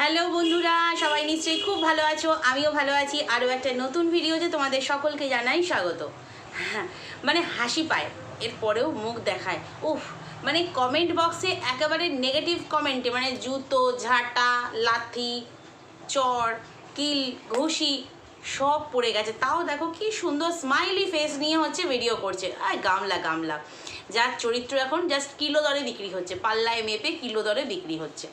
Hello বন্ধুরা সবাই নিশ্চয়ই খুব ভালো আছো? আমিও ভালো আছি। আরও একটা নতুন ভিডিও ভিডিওতে তোমাদের সকলকে জানাই স্বাগত। হ্যাঁ, মানে হাসি পায় এরপরেও মুখ দেখায়। উফ মানে কমেন্ট বক্সে একেবারে নেগেটিভ কমেন্টে মানে জুতো ঝাঁটা লাথি চর কিল ঘুষি সব পড়ে গেছে। তাও দেখো কি সুন্দর স্মাইলি ফেস নিয়ে হচ্ছে ভিডিও করছে। আর গামলা গামলা। যার চরিত্র এখন জাস্ট কিলো দরে বিক্রি হচ্ছে, পাল্লায় মেপে কিলো দরে বিক্রি হচ্ছে।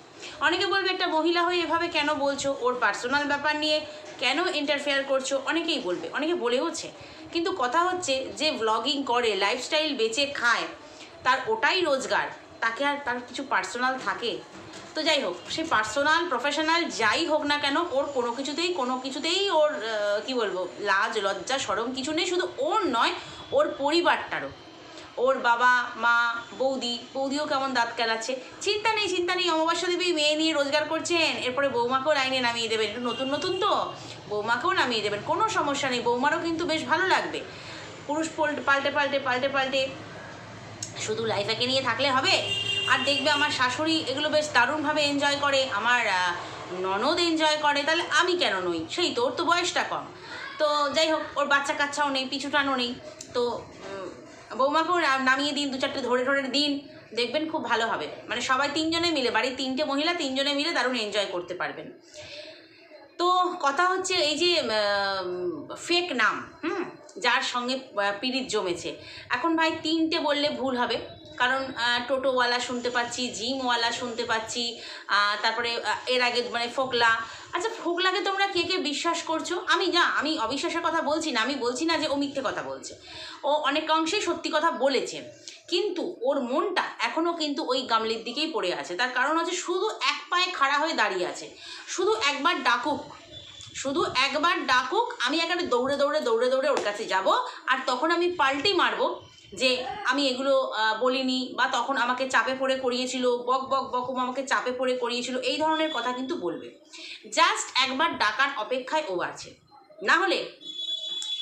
অনেকে বলবে, একটা মহিলা হয়ে এভাবে কেন বলছো? ওর পার্সোনাল ব্যাপার নিয়ে কেন ইন্টারফেয়ার করছ? অনেকেই বলবে, অনেকে বলেওছে। কিন্তু কথা হচ্ছে, যে ব্লগিং করে লাইফস্টাইল বেচে খায়, তার ওটাই রোজগার, তাকে আর তার কিছু পার্সোনাল থাকে। তো যাই হোক, সে পার্সোনাল প্রফেশনাল যাই হোক না কেন, ওর কোনো কিছুতেই কোনো কিছুতেই ওর কি বলব, লাজ, লজ্জা, সরম কিছু নেই, শুধু ওর নয়, ওর পরিবারটারও। ওর বাবা, মা, বৌদি, বৌদিও কেমন দাঁত কেলাচ্ছে? চিন্তা নেই চিন্তা নেই, অমাবস্যা দেবী মেয়ে নিয়ে রোজগার করছেন। এরপরে বৌমাকেও লাইনে নামিয়ে দেবেন। একটু নতুন নতুন তো। বৌমাকেও নামিয়ে দেবেন, কোনো সমস্যা নেই। বৌমারও কিন্তু বেশ ভালো লাগবে। পুরুষ পোল্ট পাল্টে পাল্টে পাল্টে পাল্টে। শুধু লাইফাকে নিয়ে থাকলে হবে? আর দেখবে আমার শাশুড়ি এগুলো বেশ দারুণভাবে এনজয় করে, আমার ননদ এনজয় করে। তাহলে আমি কেন নই? সেই তো, ওর তো বয়সটা কম। তো যাই হোক, ওর বাচ্চা কাচ্চাও নেই, পিছু টানও নেই। তো বৌমাকেও নামিয়ে দিন, দু চারটে ধরে ধরে দিন। দেখবেন খুব ভালো হবে। মানে সবাই তিনজনে মিলে, বাড়ির তিনটে মহিলা, তিনজনে মিলে দারুণ এনজয় করতে পারবেন। তো কথা হচ্ছে এই যে ফেক নাম, হুম? যার সঙ্গে পিড়িত জমেছে। এখন ভাই তিনটে বললে ভুল হবে। কারণ টোটোওয়ালা শুনতে পাচ্ছি, জিমওয়ালা শুনতে পাচ্ছি তারপরে এর আগে মানে ফোকলা আচ্ছা ফোকলাকে তোমরা কে কে বিশ্বাস করছ? আমি না, আমি অবিশ্বাসের কথা বলছি না, আমি বলছি না যে ও মিথ্যে কথা বলছে। ও অনেক অংশেই সত্যি কথা বলেছে। কিন্তু ওর মনটা এখনও কিন্তু ওই গামলির দিকেই পড়ে আছে। তার কারণ হচ্ছে শুধু এক পায়ে খাড়া হয়ে দাঁড়িয়ে আছে। শুধু একবার ডাকুক। শুধু একবার ডাকুক, আমি একেবারে দৌড়ে দৌড়ে দৌড়ে দৌড়ে ওর কাছে যাব, আর তখন আমি পাল্টি মারবো। যে আমি এগুলো বলিনি বা তখন আমাকে চাপে পড়ে করিয়েছিল, বক বক বকম আমাকে চাপে পড়ে করিয়েছিল, এই ধরনের কথা কিন্তু বলবে। জাস্ট একবার ডাকার অপেক্ষায় ও আছে। না হলে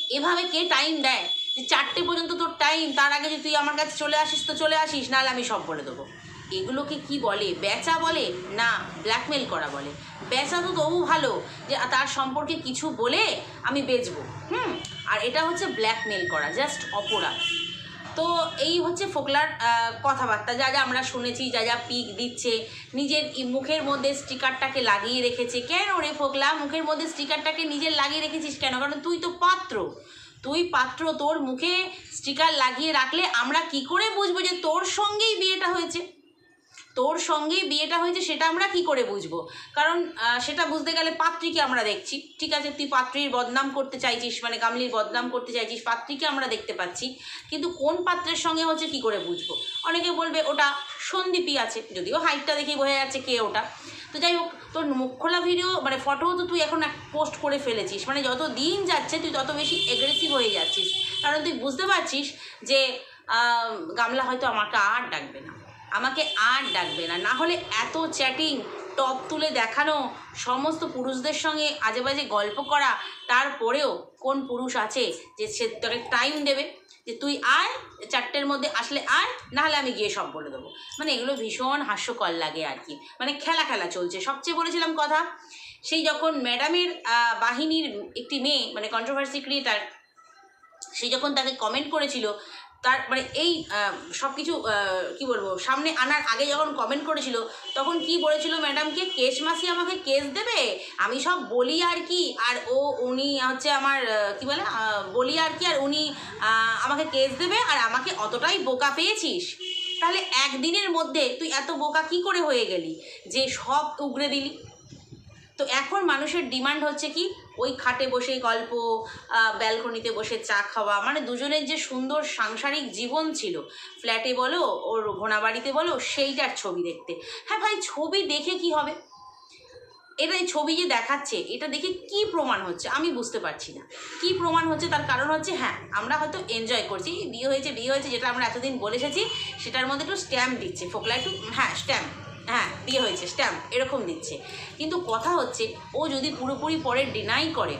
এভাবে কে টাইম দেয়? যে চারটে পর্যন্ত তোর টাইম তার আগে যদি তুই আমার কাছে চলে আসিস তো চলে আসিস, নাহলে আমি সব বলে দেবো। এগুলোকে কি বলে? বেচা বলে? না ব্ল্যাকমেল করা বলে। বেচা তো তবু ভালো যে তার সম্পর্কে কিছু বলে আমি বেচবো। হুম, আর এটা হচ্ছে ব্ল্যাকমেল করা জাস্ট অপরাধ। তো এই হচ্ছে ফোকলার কথাবার্তা। যা যা আমরা শুনেছি, যা যা পিক দিচ্ছে, নিজের মুখের মধ্যে স্টিকারটাকে লাগিয়ে রেখেছে। কেন রে ফোকলা? মুখের মধ্যে স্টিকারটাকে নিজের লাগিয়ে রেখেছিস কেন? কারণ তুই তো পাত্র। তুই পাত্র, তোর মুখে স্টিকার লাগিয়ে রাখলে আমরা কি করে বুঝব যে তোর সঙ্গেই বিয়েটা হয়েছে? তোর সঙ্গেই বিয়েটা হয়েছে, সেটা আমরা কি করে বুঝব? কারণ সেটা বুঝতে গেলে পাত্রীকে আমরা দেখছি। ঠিক আছে, তুই পাত্রীর বদনাম করতে চাইছিস মানে গামলির বদনাম করতে চাইছিস, পাত্রীকে আমরা দেখতে পাচ্ছি। কিন্তু কোন পাত্রের সঙ্গে হচ্ছে কি করে বুঝব? অনেকে বলবে, ওটা সন্দীপই আছে। যদিও হাইটটা দেখেই বোঝা যাচ্ছে কে ওটা। তো যাই হোক, তোর মুখ খোলা ভিডিও মানে ফটো তো তুই এখন পোস্ট করে ফেলেছিস। মানে যত দিন যাচ্ছে, তুই তত বেশি এগ্রেসিভ হয়ে যাচ্ছিস। কারণ তুই বুঝতে পারছিস যে গামলা হয়তো আমাকে আর ডাকবে না। আমাকে আর ডাকবে না। না হলে এত চ্যাটিং টপ তুলে দেখানো, সমস্ত পুরুষদের সঙ্গে আজে বাজে গল্প করা, তারপরেও কোন পুরুষ আছে যে সে তোকে টাইম দেবে? যে তুই আয়, চারটের মধ্যে আসলে আয় নাহলে আমি গিয়ে সব বলে দেবো। মানে এগুলো ভীষণ হাস্যকর লাগে আর কি। মানে খেলা খেলা চলছে। সবচেয়ে বলেছিলাম কথা, সেই যখন ম্যাডামের বাহিনীর একটি মেয়ে মানে কন্ট্রোভার্সি ক্রিয়েটার সে যখন তাকে কমেন্ট করেছিল তার মানে এই সব কিছু কী বলব, সামনে আনার আগে যখন কমেন্ট করেছিল, তখন কি বলেছিল ম্যাডামকে কেশ মাসি আমাকে কেস দেবে? আমি সব বলি আর কি, আর ও, উনি হচ্ছে আমার কি বলে বলি আর কি, আর উনি আমাকে কেস দেবে, আর আমাকে অতটাই বোকা পেয়েছিস। তাহলে একদিনের মধ্যে তুই এত বোকা কি করে হয়ে গেলি? যে সব উগড়ে দিলি। তো এখন মানুষের ডিমান্ড হচ্ছে কি? ওই খাটে বসে গল্প ব্যালকনিতে বসে চা খাওয়া মানে দুজনের যে সুন্দর সাংসারিক জীবন ছিল। ফ্ল্যাটে বলো, ওর ঘোনাবাড়িতে বলো, সেইটার ছবি দেখতে। হ্যাঁ ভাই, ছবি দেখে কি হবে? এটা এই ছবি যে দেখাচ্ছে, এটা দেখে কি প্রমাণ হচ্ছে? আমি বুঝতে পারছি না। কি প্রমাণ হচ্ছে? তার কারণ হচ্ছে হ্যাঁ আমরা হয়তো এনজয় করছি। বিয়ে হয়েছে বিয়ে হয়েছে, যেটা আমরা এতদিন বলে এসেছি, সেটার মধ্যে একটু স্ট্যাম্প দিচ্ছে। ফোকলা একটু হ্যাঁ স্ট্যাম্প হ্যাঁ বিয়ে হয়েছে স্ট্যাম্প এরকম দিচ্ছে কিন্তু কথা হচ্ছে, ও যদি পুরোপুরি পরে ডিনাই করে,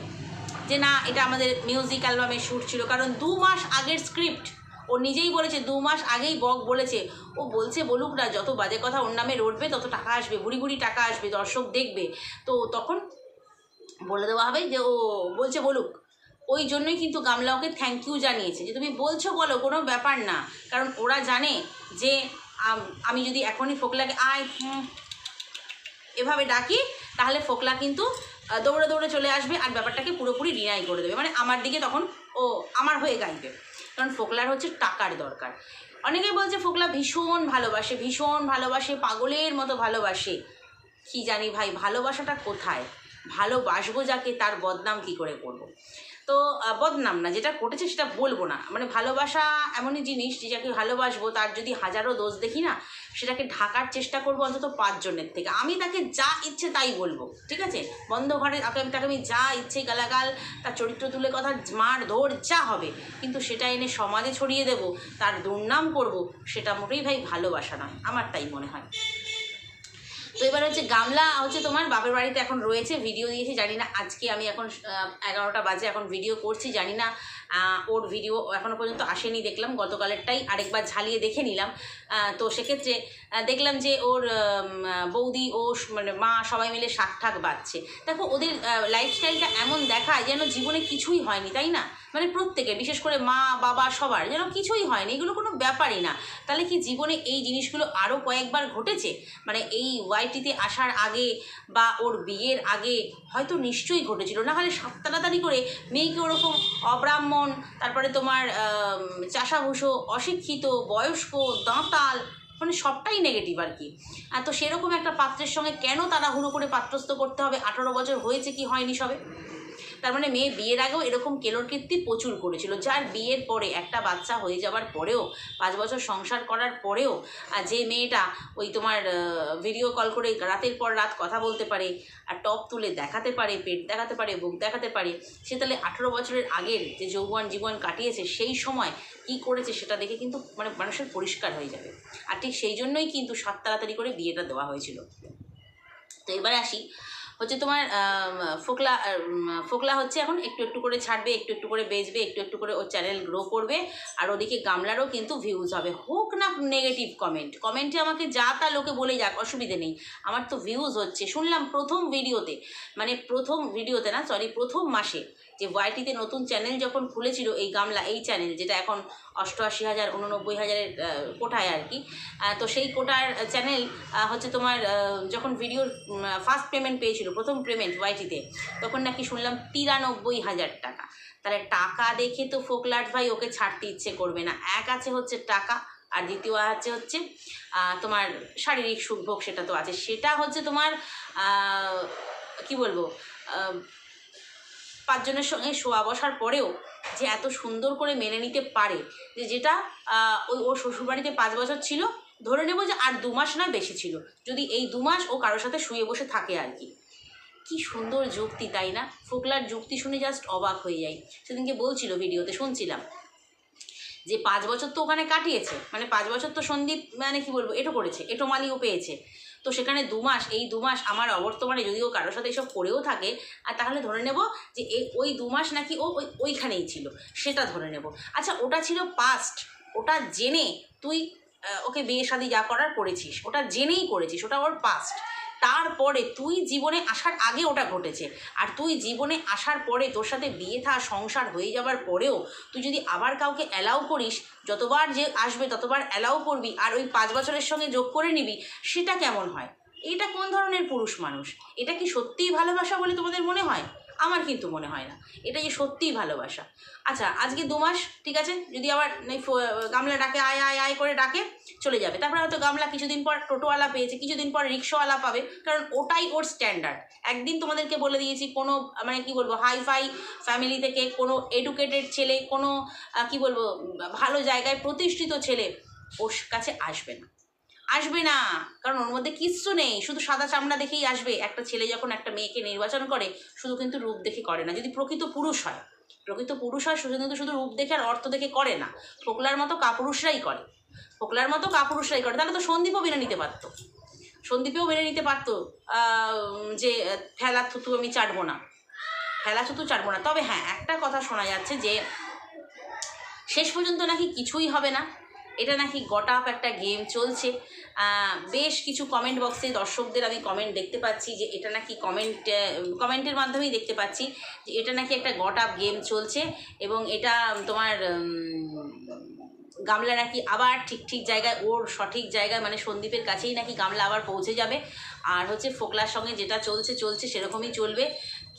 যে না, এটা আমাদের মিউজিক অ্যালবামের শ্যুট ছিল, কারণ দু মাস আগের স্ক্রিপ্ট ও নিজেই বলেছে, দু মাস আগেই বক বলেছে। ও বলছে বলুক না, যত বাজে কথা ওর নামে রটবে, তত টাকা আসবে বুড়ি বুড়ি টাকা আসবে, দর্শক দেখবে। তো তখন বলে দেওয়া হবে যে, ও বলছে বলুক। ওই জন্যই কিন্তু গামলা ওকে থ্যাংক ইউ জানিয়েছে, যে তুমি বলছো বলো, কোনো ব্যাপার না। কারণ ওরা জানে যে আম- যদি এখনই ফোকলাকে, আয় এভাবে ডাকি, তাহলে ফোকলা কিন্তু দৌড়ে দৌড়ে চলে আসবে আর ব্যাপারটাকে পুরোপুরি ডিনাই করে দেবে। মানে আমার দিকে তখন ও আমার হয়ে গাইবে। কারণ ফোকলার হচ্ছে টাকার দরকার। অনেকেই বলছে, ফোকলা ভীষণ ভালোবাসে ভীষণ ভালোবাসে, পাগলের মতো ভালোবাসে। কি জানি ভাই, ভালোবাসাটা কোথায়? ভালোবাসবো যাকে, তার বদনাম কি করে করব। তো বদনাম না, যেটা ঘটেছে সেটা বলব না। মানে ভালোবাসা এমনই জিনিস যে যাকে ভালোবাসবো, তার যদি হাজারো দোষ দেখি না, সেটাকে ঢাকার চেষ্টা করব অন্তত পাঁচজনের থেকে। আমি তাকে যা ইচ্ছে তাই বলব, ঠিক আছে? বন্ধ ঘরে তাকে, আমি তাকে, আমি যা ইচ্ছে গালাগাল, তার চরিত্র তুলে কথা, মার ধর, যা হবে, কিন্তু সেটা এনে সমাজে ছড়িয়ে দেব, তার দুর্নাম করব, সেটা মোটেই ভাই ভালোবাসা নয়, আমার তাই মনে হয়। তো এবার হচ্ছে গামলা হচ্ছে তোমার বাপের বাড়িতে এখন রয়েছে ভিডিও দিয়েছি, জানি না আজকে আমি এখন এগারোটা বাজে এখন ভিডিও করছি, জানি না ওর ভিডিও এখনও পর্যন্ত আসেনি, দেখলাম গতকালেরটাই আরেকবার ঝালিয়ে দেখে নিলাম। তো সেক্ষেত্রে দেখলাম যে ওর বৌদি, ও মানে মা সবাই মিলে শাক ঠাক বাচ্ছে দেখো, ওদের লাইফস্টাইলটা এমন দেখায় যেন জীবনে কিছুই হয়নি, তাই না? মানে প্রত্যেকে, বিশেষ করে মা, বাবা, সবার, যেন কিছুই হয়নি, এগুলো কোনো ব্যাপারই না। তাহলে কি জীবনে এই জিনিসগুলো আরও কয়েকবার ঘটেছে? মানে এই ওয়াইটিতে আসার আগে বা ওর বিয়ের আগে হয়তো নিশ্চয়ই ঘটেছিল। না হলে সাত তাড়াতাড়ি করে মেয়েকে ওরকম অব্রাহ্মণ, তারপরে তোমার চাষাভুষো, অশিক্ষিত, বয়স্ক দাঁতাল মানে সবটাই নেগেটিভ আর কি। তো সেরকম একটা পাত্রের সঙ্গে কেন তাড়াহুড়ো করে পাত্রস্থ করতে হবে? আঠারো বছর হয়েছে কি হয়নি সবে? তার মানে মেয়ে বিয়ের আগেও এরকম কেলোর কীর্তি প্রচুর করেছিল। যার বিয়ের পরে একটা বাচ্চা হয়ে যাওয়ার পরেও, পাঁচ বছর সংসার করার পরেও, আর যে মেয়েটা ওই তোমার ভিডিও কল করে রাতের পর রাত কথা বলতে পারে, আর টপ তুলে দেখাতে পারে, পেট দেখাতে পারে, বুক দেখাতে পারে, সে তাহলে আঠেরো বছরের আগের যে যৌবন জীবন কাটিয়েছে, সেই সময় কি করেছে সেটা দেখে কিন্তু মানে মানুষের পরিষ্কার হয়ে যাবে। আর ঠিক সেই জন্যই কিন্তু সাত তাড়াতাড়ি করে বিয়েটা দেওয়া হয়েছিল। তো এবারে আসি। হচ্ছে তোমার ফোকলা ফোকলা হচ্ছে এখন একটু একটু করে ছাড়বে, একটু একটু করে বেচবে, একটু একটু করে ওর চ্যানেল গ্রো করবে, আর ওদিকে গামলারও কিন্তু ভিউজ হবে। হোক না নেগেটিভ কমেন্ট কমেন্টে আমাকে যা তা লোকে বলে যাক, অসুবিধে নেই। আমার তো ভিউজ হচ্ছে। শুনলাম প্রথম ভিডিওতে মানে প্রথম ভিডিওতে না সরি প্রথম মাসে যে ওয়াইটিতে নতুন চ্যানেল যখন খুলেছিল এই গামলা, এই চ্যানেল যেটা এখন অষ্টআশি হাজার, উননব্বই হাজারের কোটায় আর কি তো সেই কোটার চ্যানেল হচ্ছে তোমার যখন ভিডিওর ফার্স্ট পেমেন্ট পেয়েছিল প্রথম পেমেন্ট ওয়াইটিতে তখন নাকি শুনলাম তিরানব্বই হাজার টাকা। তাহলে টাকা দেখে তো ফোকলাট ভাই ওকে ছাড়তে ইচ্ছে করবে না। এক আছে হচ্ছে টাকা, আর দ্বিতীয় আছে হচ্ছে তোমার শারীরিক সুখভোগ সেটা তো আছে। সেটা হচ্ছে তোমার কি বলব পাঁচজনের সঙ্গে শোয়া বসার পরেও যে এত সুন্দর করে মেনে নিতে পারে, যে যেটা ওই ওর শ্বশুরবাড়িতে পাঁচ বছর ছিল, ধরে নেব যে আর দু মাস না বেশি ছিল। যদি এই দু মাস ও কারোর সাথে শুয়ে বসে থাকে আর কি। কি সুন্দর যুক্তি, তাই না? ফোকলার যুক্তি শুনে জাস্ট অবাক হয়ে যাই। সেদিনকে বলছিল ভিডিওতে, শুনছিলাম যে পাঁচ বছর তো ওখানে কাটিয়েছে। মানে পাঁচ বছর তো সন্দীপ মানে কি বলব, এটো করেছে, এটো মালিও পেয়েছে। তো সেখানে দু মাস, এই দু মাস আমার অবর্তমানে যদিও কারোর সাথে এসব করেও থাকে, আর তাহলে ধরে নেব যে এ, ওই দু মাস নাকি ও ওই, ওইখানেই ছিল, সেটা ধরে নেব। আচ্ছা ওটা ছিল পাস্ট ওটা জেনে তুই ওকে বিয়ে শাদি যা করার করেছিস, ওটা জেনেই করেছিস, ওটা ওর পাস্ট তারপরে তুই জীবনে আসার আগে ওটা ঘটেছে। আর তুই জীবনে আসার পরে তোর সাথে বিয়ে থা, সংসার হয়ে যাওয়ার পরেও তুই যদি আবার কাউকে অ্যালাউ করিস, যতবার যে আসবে ততবার অ্যালাউ করবি আর ওই পাঁচ বছরের সঙ্গে যোগ করে নিবি, সেটা কেমন হয়? এটা কোন ধরনের পুরুষ মানুষ? এটা কি সত্যিই ভালোবাসা বলে তোমাদের মনে হয়? আমার কিন্তু মনে হয় না। এটা যে সত্যিই ভালোবাসা। আচ্ছা আজকে দু মাস, ঠিক আছে? যদি আবার গামলা ডাকে, আয় আয় আয় করে ডাকে, চলে যাবে। তারপরে হয়তো গামলা কিছুদিন পর টোটোওয়ালা পেয়েছে, কিছুদিন পর রিক্সাওয়ালা পাবে, কারণ ওটাই ওর স্ট্যান্ডার্ড একদিন তোমাদেরকে বলে দিয়েছি, কোনো মানে কি বলব হাই ফাই ফ্যামিলি থেকে কোনো এডুকেটেড ছেলে, কোনো কি বলব ভালো জায়গায় প্রতিষ্ঠিত ছেলে ওর কাছে আসবে না। আসবে না। কারণ ওর মধ্যে কিচ্ছু নেই। শুধু সাদা চামড়া দেখেই আসবে। একটা ছেলে যখন একটা মেয়েকে নির্বাচন করে, শুধু কিন্তু রূপ দেখে করে না। যদি প্রকৃত পুরুষ হয়, প্রকৃত পুরুষ হয় শুধু কিন্তু শুধু রূপ দেখে আর অর্থ দেখে করে না। ফোকলার মতো কাপুরুষরাই করে। ফোকলার মতো কাপুরুষরাই করে। তাহলে তো সন্দীপও মেনে নিতে পারতো। সন্দীপেও মেনে নিতে পারতো যে ফেলা থুতু আমি চাটবো না। ফেলা থুতু চাটবো না। তবে হ্যাঁ একটা কথা শোনা যাচ্ছে যে, শেষ পর্যন্ত নাকি কিছুই হবে না। এটা নাকি গট আপ একটা গেম চলছে। বেশ কিছু কমেন্ট বক্সে দর্শকদের আমি কমেন্ট দেখতে পাচ্ছি যে এটা নাকি কমেন্ট কমেন্টের মাধ্যমেই দেখতে পাচ্ছি যে এটা নাকি একটা গট আপ গেম চলছে এবং এটা তোমার গামলা নাকি আবার ঠিক ঠিক জায়গায়, ওর সঠিক জায়গায় মানে সন্দীপের কাছেই নাকি গামলা আবার পৌঁছে যাবে। আর হচ্ছে ফোকলার সঙ্গে যেটা চলছে চলছে সেরকমই চলবে।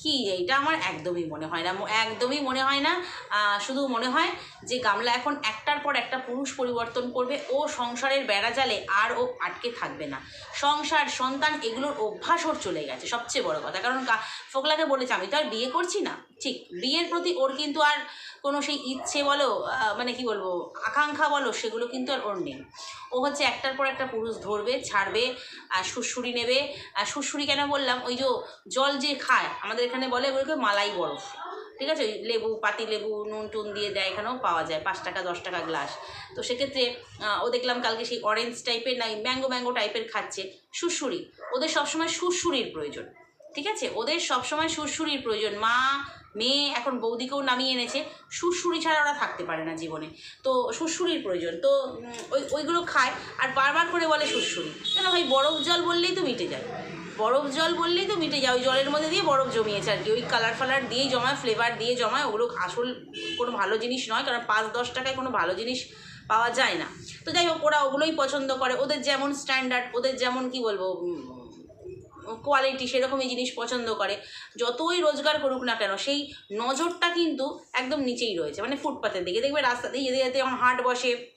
কি? এটা আমার একদমই মনে হয় না। একদমই মনে হয় না। শুধু মনে হয় যে গামলা এখন একটার পর একটা পুরুষ পরিবর্তন করবে। ও সংসারের বেড়া জালে আর ও আটকে থাকবে না। সংসার, সন্তান এগুলোর অভ্যাস ওর চলে গেছে। সবচেয়ে বড় কথা। কারণ ফোকলাকে বলেছে, আমি তো আর বিয়ে করছি না। ঠিক, বিয়ের প্রতি ওর কিন্তু আর কোনো সেই ইচ্ছে বলো মানে কি বলব, আকাঙ্ক্ষা বলো, সেগুলো কিন্তু আর ওর নেই। ও হচ্ছে একটার পর একটা পুরুষ ধরবে, ছাড়বে, আর সুরসুরি নেবে। আর সুরসুরি কেন বললাম? ওই যে জল যে খায়, আমাদের এখানে বলে ওগুলোকে মালাই বরফ। ঠিক আছে? লেবু, পাতি লেবু, নুন টুন দিয়ে দেয়, এখানেও পাওয়া যায়, পাঁচ টাকা, দশ টাকা গ্লাস। তো সেক্ষেত্রে ও দেখলাম কালকে সেই অরেঞ্জ টাইপের না ম্যাঙ্গো ম্যাঙ্গো টাইপের খাচ্ছে সুরসুরি ওদের সবসময় সুরসুরির প্রয়োজন। ঠিক আছে? ওদের সবসময় সুরসুরির প্রয়োজন। মা, মেয়ে, এখন বৌদিকেও নামিয়ে এনেছে। সুরসুরি ছাড়া ওরা থাকতে পারে না জীবনে। তো সুরসুরির প্রয়োজন। তো ওই, ওইগুলো খায় আর বারবার করে বলে সুরসুরি। কেন ভাই, বরফ জল বললেই তো মিটে যায়। বরফ জল বললেই তো মিটে যায়। ওই জলের মধ্যে দিয়ে বরফ জমিয়েছে আর কি। ওই কালার ফালার দিয়েই জমায় ফ্লেভার দিয়ে জমায়, ওগুলো আসল কোনো ভালো জিনিস নয়। কারণ পাঁচ, দশ টাকায় কোনো ভালো জিনিস পাওয়া যায় না। তো যাই হোক, ওরা ওগুলোই পছন্দ করে। ওদের যেমন স্ট্যান্ডার্ড ওদের যেমন কি বলব কোয়ালিটি সেরকমই জিনিস পছন্দ করে, যতই রোজগার করুক না কেন, সেই নজরটা কিন্তু একদম নিচেই রয়েছে মানে ফুটপাতের দিকে। দেখবে রাস্তা দিয়ে যেতে যেতে যখন হাট বসে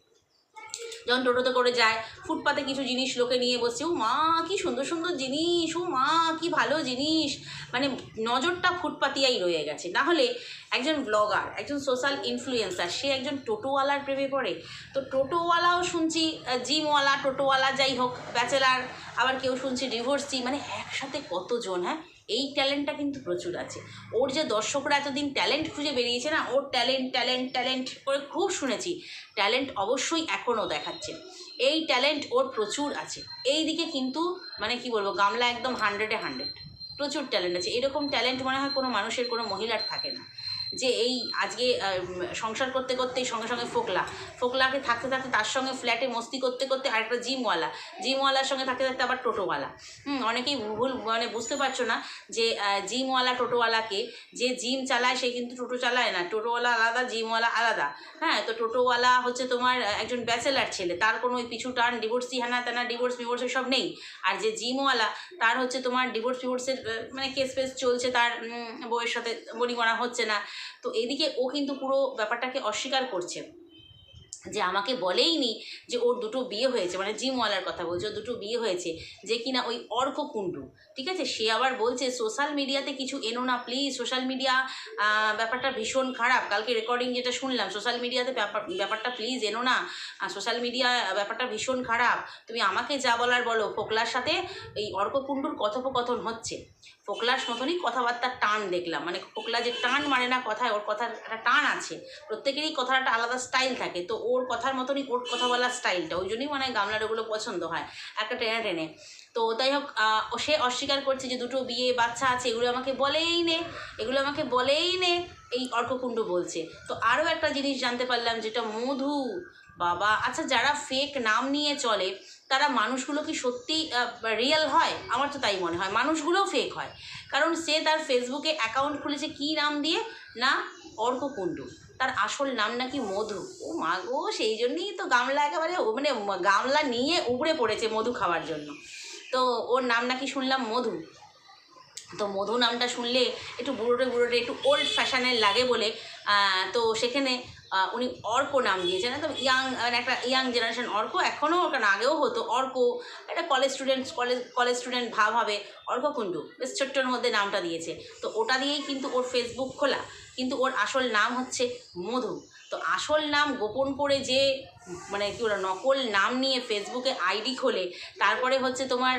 যখন টোটোতে করে যায়, ফুটপাতে কিছু জিনিস লোকে নিয়ে বসছে। ও মা, কি সুন্দর সুন্দর জিনিস, ও মা, কি ভালো জিনিস। মানে নজরটা ফুটপাতিয়াই রয়ে গেছে। না হলে একজন ব্লগার একজন সোশ্যাল ইনফ্লুয়েন্সার সে একজন টোটোওয়ালার প্রেমে পড়ে। তো টোটোওয়ালাও শুনছি জিমওয়ালা টোটোওয়ালা যাই হোক ব্যাচেলার আবার কেউ শুনছি ডিভোর্সি মানে একসাথে কতজন হ্যাঁ? এই ট্যালেন্টটা কিন্তু প্রচুর আছে। ওর যে দর্শকরা এতদিন ট্যালেন্ট খুঁজে বেরিয়েছে না, ওর ট্যালেন্ট ট্যালেন্ট ট্যালেন্ট করে খুব শুনেছি। ট্যালেন্ট অবশ্যই এখনও দেখাচ্ছে। এই ট্যালেন্ট ওর প্রচুর আছে। এই দিকে কিন্তু মানে কি বলব, গামলা একদম হান্ড্রেডে হান্ড্রেড প্রচুর ট্যালেন্ট আছে। এরকম ট্যালেন্ট মনে হয় কোনো মানুষের, কোনো মহিলার থাকে না। যে এই আজকে সংসার করতে করতেই সঙ্গে সঙ্গে ফোকলা। ফোকলাকে থাকতে থাকতে তার সঙ্গে ফ্ল্যাটে মস্তি করতে করতে আরেকটা জিমওয়ালা। জিমওয়ালার সঙ্গে থাকতে থাকতে আবার টোটোওয়ালা। হুম, অনেকেই ভুল মানে বুঝতে পারছ না যে জিমওয়ালা টোটোওয়ালাকে যে জিম চালায় সে কিন্তু টোটো চালায় না। টোটোওয়ালা আলাদা, জিমওয়ালা আলাদা। হ্যাঁ তো টোটোওয়ালা হচ্ছে তোমার একজন ব্যাচেলার ছেলে। তার কোনো ওই পিছু টান, ডিভোর্সি হ্যানা তেনা, ডিভোর্স, ফিভোর্স সব নেই। আর যে জিমওয়ালা, তার হচ্ছে তোমার ডিভোর্স, ফিভোর্সের মানে কেস ফেস চলছে, তার বউয়ের সাথে বনিগণা হচ্ছে না। তো এদিকে ও কিন্তু পুরো ব্যাপারটাকে অস্বীকার করছে। যে আমাকে বলেইনি যে ওর দুটো বিয়ে হয়েছে মানে জিমওয়ালার কথা বলছে, ওর দুটো বিয়ে হয়েছে, যে কিনা ওই অর্ক কুণ্ডু, ঠিক আছে? সে আবার বলছে, সোশ্যাল মিডিয়াতে কিছু এনো না, প্লিজ, সোশ্যাল মিডিয়া ব্যাপারটা ভীষণ খারাপ। কালকে রেকর্ডিং যেটা শুনলাম, সোশ্যাল মিডিয়াতে ব্যাপার ব্যাপারটা প্লিজ এনো না সোশ্যাল মিডিয়া, ব্যাপারটা ভীষণ খারাপ। তুমি আমাকে যা বলার বলো, ফোকলার সাথে এই অর্ক কুণ্ডুর কথোপকথন হচ্ছে। ফোকলার মতনই কথাবার্তার টান দেখলাম। মানে ফোকলা যে টান মানে না কথায়, ওর কথার একটা টান আছে। প্রত্যেকেরই কথার একটা আলাদা স্টাইল থাকে। তো ওর কথার মতনই ওর কথা বলার স্টাইলটা ওই জন্যই মানে গামলার ওগুলো পছন্দ হয়। একটা টেনে টেনে। তো যাই হোক সে অস্বীকার করছে যে দুটো বিয়ে বাচ্চা আছে, এগুলো আমাকে বলেই নে, এগুলো আমাকে বলেই নে, এই অর্ককুণ্ড বলছে। তো আরও একটা জিনিস জানতে পারলাম, যেটা মধু। বাবা। আচ্ছা যারা ফেক নাম নিয়ে চলে, তারা মানুষগুলো কি সত্যি রিয়েল হয়? আমার তো তাই মনে হয়। মানুষগুলোও ফেক হয়। কারণ সে তার ফেসবুকে অ্যাকাউন্ট খুলেছে কী নাম দিয়ে? না, অর্ক কুণ্ডু। তার আসল নাম নাকি মধু। ও মা গো, সেই জন্যই তো গামলা একেবারে মানে গামলা নিয়ে উবড়ে পড়েছে মধু খাওয়ার জন্য। তো ওর নাম নাকি শুনলাম মধু। তো মধু নামটা শুনলে একটু বুড়োটে বুড়োটে একটু ওল্ড ফ্যাশনের লাগে বলে তো সেখানে উনি অর্ক নাম দিয়েছেন, একদম ইয়াং মানে একটা ইয়াং জেনারেশন অর্ক এখনও কারণ আগেও হতো। অর্ক, একটা college student college college student ভাব হবে। অর্ক কুণ্ডু, বেশ ছোট্টর মধ্যে নামটা দিয়েছে। তো ওটা দিয়েই কিন্তু ওর ফেসবুক খোলা। কিন্তু ওর আসল নাম হচ্ছে মধু। তো আসল নাম গোপন করে যে মানে কি বলো, নকল নাম নিয়ে ফেসবুকে আইডি খোলে, তারপরে হচ্ছে তোমার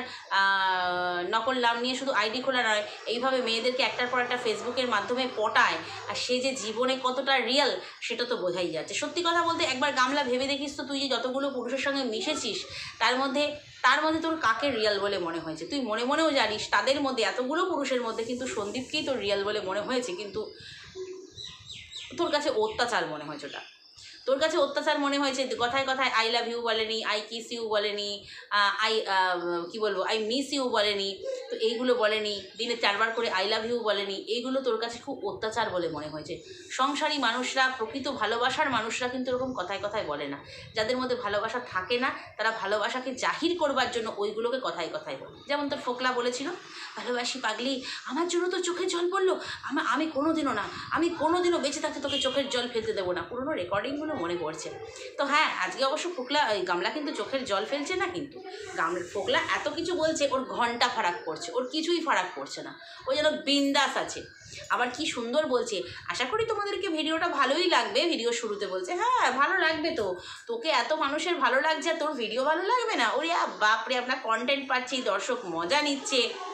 নকল নাম নিয়ে শুধু আইডি খোলা নয়, এইভাবে মেয়েদেরকে একটার পর একটা ফেসবুকের মাধ্যমে পটায়, আর সে যে জীবনে কতটা রিয়েল সেটা তো বোঝাই যাচ্ছে। সত্যি কথা বলতে একবার গামলা ভেবে দেখিস তো তুই যে যতগুলো পুরুষের সঙ্গে মিশেছিস, তার মধ্যে তার মধ্যে তোর কাকে রিয়াল বলে মনে হয়েছে? তুই মনে মনেও জানিস, তাদের মধ্যে এতগুলো পুরুষের মধ্যে কিন্তু সন্দীপকেই তোর রিয়াল বলে মনে হয়েছে, কিন্তু তোর কাছে অত্যাচার মনে হয়েছে ওটা তোর কাছে অত্যাচার মনে হয়েছে কথায় কথায় আই লাভ ইউ বলেনি আই কিস ইউ বলেনি আই কি বলব আই মিস ইউ বলেনি, তো এইগুলো বলেনি, দিনে চারবার করে আই লাভ ইউ বলেনি, এইগুলো তোর কাছে খুব অত্যাচার বলে মনে হয়েছে সংসারী মানুষরা, প্রকৃত ভালোবাসার মানুষরা কিন্তু এরকম কথায় কথায় বলে না। যাদের মধ্যে ভালোবাসা থাকে না, তারা ভালোবাসাকে জাহির করবার জন্য ওইগুলোকে কথায় কথায় বলে। যেমন তোর ফোকলা বলেছিল, ভালোবাসি পাগলি, আমার জন্য তো চোখে জল পড়ল, আমি কোনোদিনও না, আমি কোনোদিনও বেঁচে থাকতে তোকে চোখের জল ফেলতে দেবো না। পুরোনো রেকর্ডিংগুলো মনে পড়ছে। তো হ্যাঁ আজকে অবশ্য ফোকলা ওই গামলা কিন্তু চোখের জল ফেলছে না কিন্তু। গাম ফোকলা এত কিছু বলছে, ওর ঘণ্টা ফারাক পড়ছে, ওর কিছুই ফারাক পড়ছে না। ও যেন বিন্দাস আছে। আবার কি সুন্দর বলছে, আশা করি তোমাদেরকে ভিডিওটা ভালোই লাগবে। ভিডিও শুরুতে বলছে হ্যাঁ ভালো লাগবে তো। তোকে এত মানুষের ভালো লাগছে তোর ভিডিও ভালো লাগবে না? ওরে বাপরে, আপনার কন্টেন্ট পাচ্ছি, দর্শক মজা নিচ্ছে।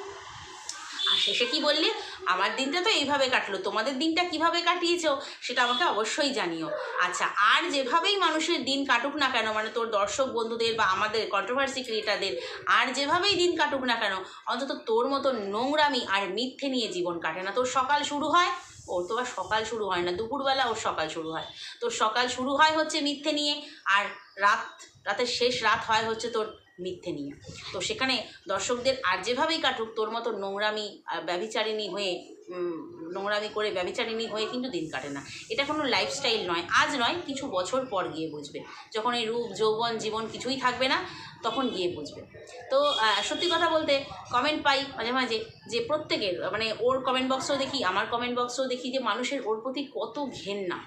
শেষে কি বললি? আমার দিনটা তো এইভাবে কাটলো, তোমাদের দিনটা কীভাবে কাটিয়েছো সেটা আমাকে অবশ্যই জানিও। আচ্ছা আর যেভাবেই মানুষের দিন কাটুক না কেন মানে তোর দর্শক বন্ধুদের বা আমাদের কন্ট্রোভার্সি ক্রিয়েটারদের আর যেভাবেই দিন কাটুক না কেন, অন্তত তোর মতো নোংরামি আর মিথ্যে নিয়ে জীবন কাটে না। তোর সকাল শুরু হয়, ওর তো আর সকাল শুরু হয় না, দুপুরবেলা ওর সকাল শুরু হয়। তোর সকাল শুরু হয় হচ্ছে মিথ্যে নিয়ে, আর রাত, রাতের শেষ রাত হয় হচ্ছে তোর মিথ্যে নিয়ে। তো সেখানে দর্শকদের আর যেভাবেই কাটুক, তোর মতো নোংরামি আর ব্যভিচারিণী হয়ে নোংরামি করে ব্যভিচারিণী হয়ে কিন্তু দিন কাটে না। এটা কোনো লাইফস্টাইল নয়, আজ নয়, কিছু বছর পর গিয়ে বুঝবে। যখন এই রূপ, যৌবন, জীবন কিছুই থাকবে না, তখন গিয়ে বুঝবে। তো সত্যি কথা বলতে কমেন্ট পাই মাঝে মাঝে যে প্রত্যেকের মানে ওর কমেন্ট বক্সও দেখি, আমার কমেন্ট বক্সও দেখি যে মানুষের ওর প্রতি কত ঘেন্না।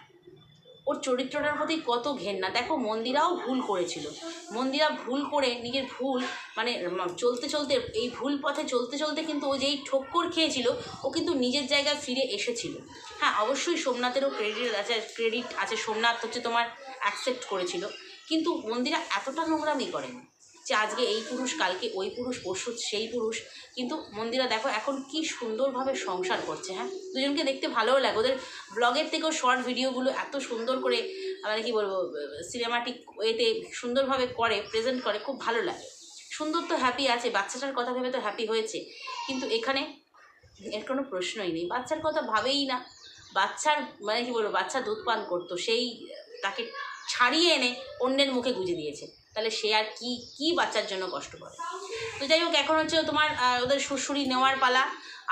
ওর চরিত্রটার প্রতি কত ঘেন্না। দেখো, মন্দিরাও ভুল করেছিল। মন্দিরা ভুল করে নিজের ভুল মানে চলতে চলতে, এই ভুল পথে চলতে চলতে কিন্তু ও যেই ঠক্কর খেয়েছিল, ও কিন্তু নিজের জায়গায় ফিরে এসেছিল। হ্যাঁ অবশ্যই সোমনাথেরও ক্রেডিট আছে ক্রেডিট আছে। সোমনাথ হচ্ছে তোমার অ্যাকসেপ্ট করেছিল। কিন্তু মন্দিরা এতটা নোংরামি করেনি। যে আজকে এই পুরুষ, কালকে ওই পুরুষ, পরশু সেই পুরুষ। কিন্তু মন্দিরা, দেখো, এখন কি সুন্দরভাবে সংসার করছে হ্যাঁ? দুজনকে দেখতে ভালোও লাগে। ওদের ব্লগের থেকেও শর্ট ভিডিওগুলো এত সুন্দর করে মানে কি বলব সিনেমাটিক ওয়েতে সুন্দরভাবে করে প্রেজেন্ট করে, খুব ভালো লাগে। সুন্দর তো হ্যাপি আছে, বাচ্চাটার কথা ভেবে তো হ্যাপি হয়েছে। কিন্তু এখানে এর কোনো প্রশ্নই নেই। বাচ্চার কথা ভাবেই না। বাচ্চার মানে কি বলব, বাচ্চা দুধ পান করতো, সেই তাকে ছাড়িয়ে এনে অন্যের মুখে গুজে দিয়েছে। তাহলে সে আর কি কি বাচ্চার জন্য কষ্ট করে? তো যাই হোক, এখন হচ্ছে তোমার ওদের শ্বশুরি নেওয়ার পালা।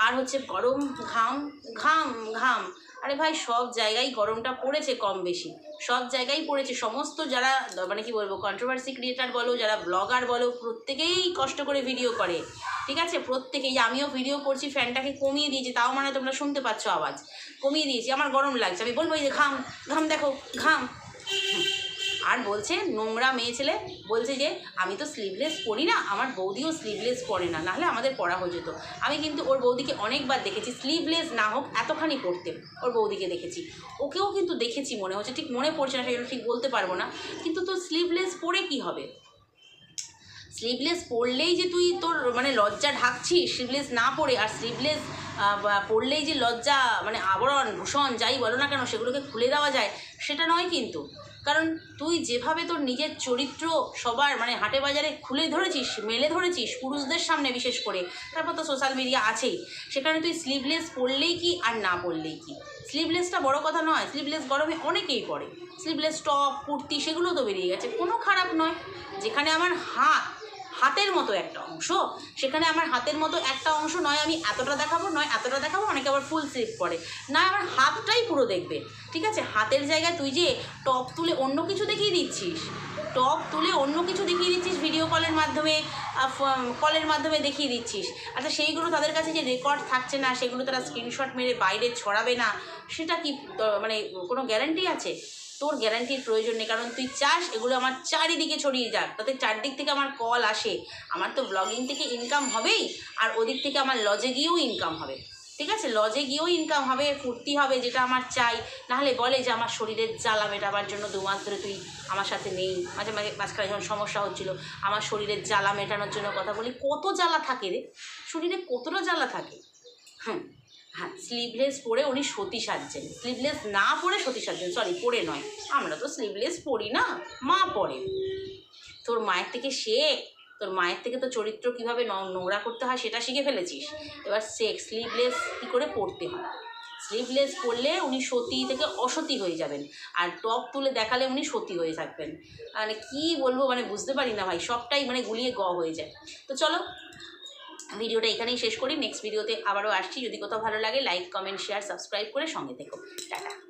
আর হচ্ছে গরম ঘাম ঘাম ঘাম। আরে ভাই, সব জায়গায় গরমটা পড়েছে কম বেশি। সব জায়গায় পড়েছে। সমস্ত যারা মানে কি বলব কন্ট্রোভার্সি ক্রিয়েটার বলো, যারা ব্লগার বলো, প্রত্যেকেই কষ্ট করে ভিডিও করে। ঠিক আছে? প্রত্যেকেই। আমিও ভিডিও করছি ফ্যানটাকে কমিয়ে দিয়েছি। তাও মানে তোমরা শুনতে পাচ্ছ আওয়াজ। কমিয়ে দিয়েছি। আমার গরম লাগছে। আমি বলব, এই যে ঘাম ঘাম দেখো, ঘাম। আর বলছে, নোংরা মেয়ে ছেলে, বলছে যে, আমি তো স্লিভলেস পরি না, আমার বৌদিও স্লিভলেস পরে না, নাহলে আমাদের পড়া হয়ে যেত। আমি কিন্তু ওর বৌদিকে অনেকবার দেখেছি স্লিভলেস না হোক, এতখানি পড়তে ওর বৌদিকে দেখেছি। ওকেও কিন্তু দেখেছি মনে হচ্ছে, ঠিক মনে পড়ছে না সেগুলো ঠিক বলতে পারব না, কিন্তু তোর স্লিভলেস পরে কি হবে? স্লিভলেস পরলেই যে তুই তোর মানে লজ্জা ঢাকছিস স্লিভলেস না পরে, আর স্লিভলেস পরলেই যে লজ্জা মানে আবরণ, ভূষণ, যাই বলো না কেন, সেগুলোকে খুলে দেওয়া যায়, সেটা নয় কিন্তু। কারণ তুই যেভাবে তোর নিজের চরিত্র সবার মানে হাটে বাজারে খুলে ধরেছিস, মেলে ধরেছিস পুরুষদের সামনে বিশেষ করে, তারপর তো সোশ্যাল মিডিয়া আছেই, সেখানে তুই স্লিভলেস পরলেই কি আর না পরলেই কি? স্লিভলেসটা বড় কথা নয় স্লিভলেস গরমে অনেকেই পরে স্লিভলেস টপ কুর্তি সেগুলো তো বেরিয়ে গেছে, কোনো খারাপ নয়, যেখানে আমার হাত হাতের মতো একটা অংশ। সেখানে আমার হাতের মতো একটা অংশ নয় আমি এতটা দেখাবো, নয় এতটা দেখাবো, অনেকে আবার ফুল স্লিপ পরে। না, আমার হাতটাই পুরো দেখবে। ঠিক আছে? হাতের জায়গায় তুই যে টপ তুলে অন্য কিছু দেখিয়ে দিচ্ছিস টপ তুলে অন্য কিছু দেখিয়ে দিচ্ছিস ভিডিও কলের মাধ্যমে কলের মাধ্যমে দেখিয়ে দিচ্ছিস আচ্ছা সেইগুলো তাদের কাছে যে রেকর্ড থাকছে না, সেগুলো তারা স্ক্রিনশট মেরে বাইরে ছড়াবে না, সেটা কি মানে কোনো গ্যারান্টি আছে? তোর গ্যারান্টির প্রয়োজন নেই, কারণ তুই চাস এগুলো আমার চারিদিকে ছড়িয়ে যাক। তাতে চারদিক থেকে আমার কল আসে। আমার তো ব্লগিং থেকে ইনকাম হবেই, আর ওদিক থেকে আমার লজে গিয়েও ইনকাম হবে। ঠিক আছে? লজে গিয়েও ইনকাম হবে, ফুর্তি হবে, যেটা আমার চাই। নাহলে বলে যে আমার শরীরের জ্বালা মেটাবার জন্য দু মাস ধরে তুই আমার সাথে নেই। মাঝে মাঝে মাঝখানে যখন সমস্যা হচ্ছিল, আমার শরীরের জ্বালা মেটানোর জন্য কথা বলি, কত জ্বালা থাকে রে? শরীরে কতটা জ্বালা থাকে? হ্যাঁ হ্যাঁ স্লিভলেস পরে উনি সতী সাজছেন। স্লিভলেস না পরে সতী সাজছেন সরি পরে নয়। আমরা তো স্লিভলেস পরি না, মা পরে। তোর মায়ের থেকে শেখ, তোর মায়ের থেকে তো চরিত্র কীভাবে নোংরা করতে হয় সেটা শিখে ফেলেছিস। এবার শেখ স্লিভলেস কী করে পড়তে হয়? স্লিভলেস পরলে উনি সতী থেকে অসতী হয়ে যাবেন, আর টপ তুলে দেখালে উনি সতী হয়ে থাকবেন। মানে কি বলব মানে বুঝতে পারি না ভাই, সবটাই মানে গুলিয়ে গ হয়ে যায়। তো চলো ভিডিওটা এখানেই শেষ করি। নেক্সট ভিডিওতে আবারও আসছি। যদি কোথাও ভালো লাগে লাইক কমেন্ট শেয়ার সাবস্ক্রাইব করে সঙ্গে থেকো। টাটা।